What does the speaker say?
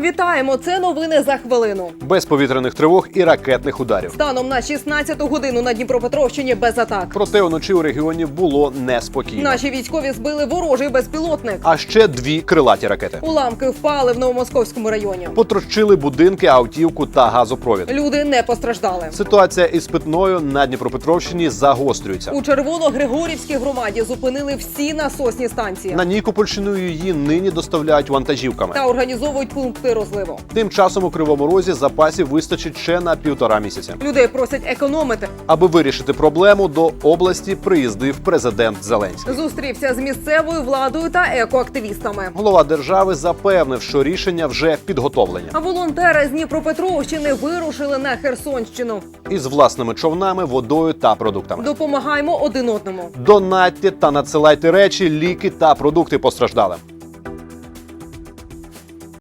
Вітаємо! Це новини за хвилину. без повітряних тривог і ракетних ударів. Станом на 16-ту годину на Дніпропетровщині без атак. Проте уночі у регіоні було неспокійно. Наші військові збили ворожий безпілотник. А ще дві крилаті ракети. Уламки впали в Новомосковському районі. Потрощили будинки, автівку та газопровід. Люди не постраждали. Ситуація із питною на Дніпропетровщині загострюється. У Червоно-Григорівській громаді зупинили всі насосні станції На Нікопольщиною її нині доставляють вантажівками. та організовують пункти розливу. Тим часом у Кривому Розі запасів вистачить ще на півтора місяця. Людей просять економити. Аби вирішити проблему, до області приїздив президент Зеленський. Зустрівся з місцевою владою та екоактивістами. Голова держави запевнив, що рішення вже підготовлені. А волонтери з Дніпропетровщини вирушили на Херсонщину. із власними човнами, водою та продуктами. Допомагаємо один одному. Донатьте та надсилайте речі, ліки та продукти постраждалим.